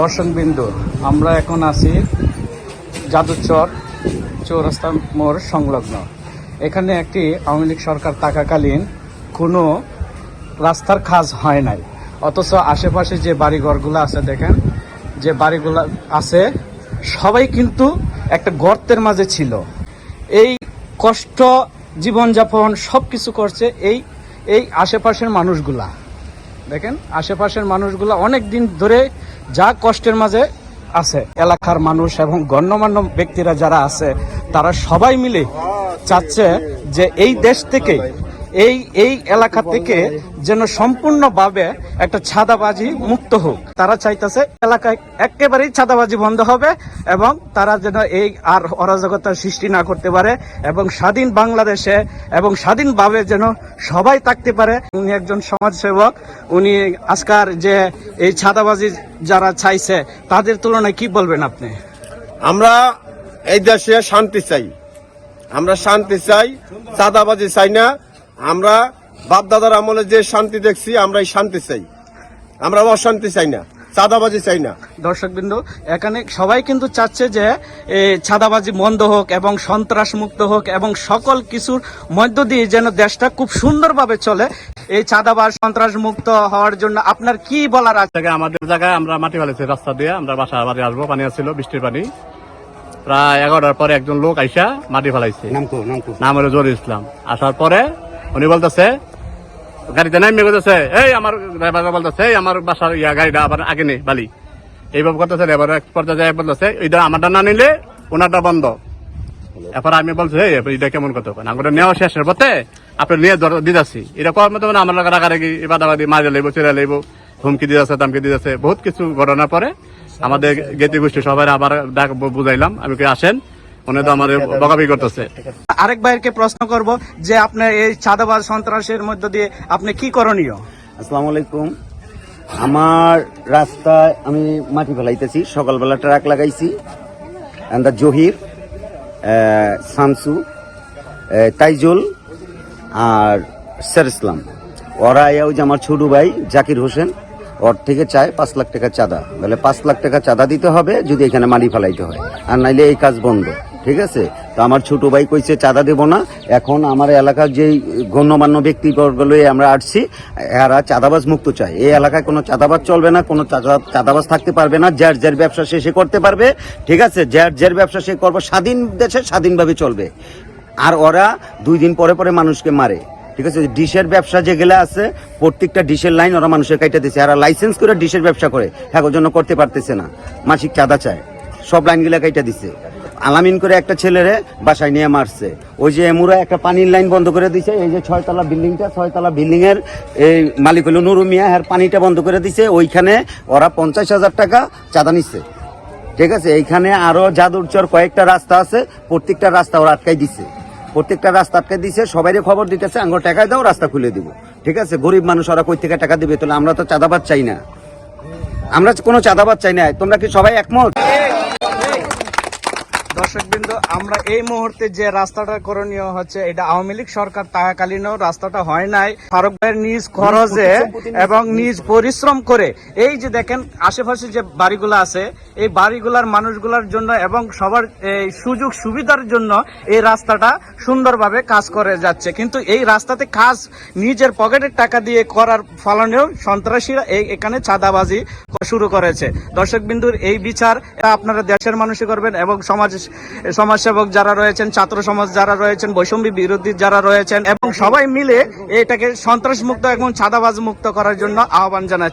দর্শকবিন্দু আমরা এখন আছি যাদুচর চৌরাস্তা মোড় সংলগ্ন। এখানে একটি আওয়ামী লীগ সরকার থাকাকালীন কোনো রাস্তার কাজ হয় নাই। অথচ আশেপাশে যে বাড়িঘরগুলো আছে, দেখেন, যে বাড়িগুলো আছে, সবাই কিন্তু একটা গর্তের মাঝে ছিল। এই কষ্ট, জীবনযাপন সব কিছু করছে এই এই আশেপাশের মানুষগুলা। দেখেন, আশেপাশের মানুষগুলো অনেক দিন ধরে যা কষ্টের মাঝে আছে। এলাকার মানুষ এবং গণ্যমান্য ব্যক্তিরা যারা আছে, তারা সবাই মিলে চাচ্ছে যে এই দেশ থেকে এই এই এলাকা থেকে যেন সম্পূর্ণভাবে একটা ছাদাবাজি মুক্ত হোক। তারা চাইতেছে এলাকায় একেবারেই ছাদাবাজি বন্ধ হবে এবং তারা যেন এই আর অরাজকতার সৃষ্টি না করতে পারে এবং স্বাধীন বাংলাদেশে এবং স্বাধীনভাবে যেন সবাই থাকতে পারে। উনি একজন সমাজসেবক। উনি আজকার যে এই ছাদাবাজি যারা চাইছে, তাদের তুলনায় কি বলবেন আপনি? আমরা এই দেশে শান্তি চাই। আমরা শান্তি চাই চাঁদাবাজি চাই না। আমরা বাপ দাদার আমলে যে শান্তি দেখছি আমরা এই শান্তি চাই। আমরা অশান্তি চাই না চাঁদাবাজি চাই না। দর্শকবৃন্দ এখানে সবাই কিন্তু চাচ্ছে যে ছাদাবাজি বন্ধ হোক এবং সন্ত্রাস মুক্ত হোক এবং সকল কিছুর মধ্য দিয়ে যেন দেশটা খুব সুন্দরভাবে চলে। এই ছাদাবাজ সন্ত্রাস মুক্ত হওয়ার জন্য আপনার কি বলার আছে? আমাদের জায়গায় আমরা মাটি ফেলেছি রাস্তা দিয়ে। আমরা বাসা বাড়ি আসব পানি আসছিল বৃষ্টির পানি। প্রায় এগারোটার পরে একজন লোক আইসা মাটি ফেলাইছে। নাম হলো জহুর ইসলাম। আসার পরে উনি বলতেছে গাড়িতে নামিয়ে বলতেছে এই আমার ড্রাইভার বলতেছে এই আমার বাসার ইয়া গাড়িটা আবার আগে নেই বালি। এইভাবে করতেছে এবার এক পর্যায়ে যায় বলতেছে এইটা আমারটা না নিলে ওনারটা বন্ধ। এরপর আমি বলছি এই এটা কেমন কথা? না আমরা নেওয়া শেষের পথে আপনি নিয়ে ধর- দিতেছি। এটা করার মতো মানে আমার রাগারাগি বাদাবাদি মাঝে লইব চেরা লইব হুমকি দিতেছে দামকি দিতেছে। বহুত কিছু ঘটনার পরে আমাদের গেতি গোষ্ঠী সবাই আবার ডাক বুঝাইলাম। আমি কি আসেন। উনি তো আমাদের বকাবি করতেছে। আরেক ভাইকে প্রশ্ন করব যে আপনার এই ছাদাবাজ সন্ত্রাসের মধ্য দিয়ে আপনি কি করণীয়? আসসালামু আলাইকুম। আমার রাস্তায় আমি মাটি ফেলাইতেছি। সকালবেলা ট্রাক লাগাইছি। অ্যান্ড দ্য জহির শামসু তাইজুল আর স্যার ইসলাম ওরা আয়াও যে আমার ছোট ভাই জাকির হোসেন ওর থেকে চায় পাঁচ লাখ টাকা চাঁদা। বলে পাঁচ লাখ টাকা চাঁদা দিতে হবে যদি এখানে মাটি ফেলাইতে হয়। আর নাইলে এই কাজ বন্ধ। ঠিক আছে? তো আমার ছোট ভাই কইছে, চাঁদা দেব না। এখন আমার এলাকার যেই গণ্যমান্য ব্যক্তিবর্গ লয়ে আমরা আসছি, এরা চাঁদাবাজ মুক্ত চায়। এই এলাকায় কোনো চাঁদাবাজ চলবে না, কোনো চাঁদা- চাঁদাবাজ থাকতে পারবে না। যার যার ব্যবসা সে সে করতে পারবে, ঠিক আছে? যার যার ব্যবসা সে করব, স্বাধীন দেশে স্বাধীনভাবে চলবে। আর ওরা দুই দিন পরে পরে মানুষকে মারে, ঠিক আছে? ডিশের ব্যবসা যেগুলো আছে, প্রত্যেকটা ডিশের লাইন ওরা মানুষের কাইটা দিচ্ছে আর লাইসেন্স করে ডিশের ব্যবসা করে। হ্যাঁ জন্য করতে পারতেছে না। মাসিক চাঁদা চায়। সব লাইনগুলো কাইটা দিচ্ছে আলামিন করে একটা ছেলেরে বাসায় নিয়ে মারছে। ওই যে এমুরা একটা পানির লাইন বন্ধ করে দিছে, এই যে ছয়তলা বিল্ডিংটা, ছয়তলা বিল্ডিং এর এই মালিক হলো নুরু মিয়া আর পানিটা বন্ধ করে দিছে, ওইখানে ওরা পঞ্চাশ হাজার টাকা চাঁদা নিচ্ছে ঠিক আছে, এইখানে আরও জাদুরচর কয়েকটা রাস্তা আছে, প্রত্যেকটা রাস্তা ওরা আটকাই দিছে। প্রত্যেকটা রাস্তা আটকাই দিছে, সবাইরে খবর দিতেছে আঙ্গ টাকায় দাও, রাস্তা খুলে দিব। ঠিক আছে, গরিব মানুষ ওরা কই থেকে টাকা দিবে, তাহলে আমরা তো চাঁদাবাদ চাই না। আমরা কোনো চাঁদাবাদ চাই না, তোমরা কি সবাই একমত? দর্শকবৃন্দ আমরা এই মুহূর্তে যে রাস্তাটা করণীয় হচ্ছে এটা আওয়ামী লীগ সরকার থাকাকালীনও রাস্তাটা হয় নাই। ফারুক ভাইয়ের নিজ খরচে এবং নিজ পরিশ্রম করে এই যে দেখেন আশেপাশে যে বাড়িগুলো আছে এই বাড়িগুলার মানুষগুলোর জন্য এবং সবার এই সুযোগ সুবিধার জন্য এই রাস্তাটা সুন্দরভাবে কাজ করে যাচ্ছে। কিন্তু এই রাস্তাতে কাজ নিজের পকেটের টাকা দিয়ে করার ফলনেও সন্ত্রাসীরা এই এখানে চাঁদাবাজি শুরু করেছে। দর্শক বিন্দুর এই বিচার আপনারা দেশের মানুষই করবেন এবং সমাজ সমাজসেবক যারা রয়েছেন, ছাত্র সমাজ যারা রয়েছেন, বৈষম্যী বিরোধী যারা রয়েছেন, এবং সবাই মিলে এটাকে সন্ত্রাস মুক্ত এবং ছাদাবাজ মুক্ত করার জন্য আহ্বান জানাচ্ছি।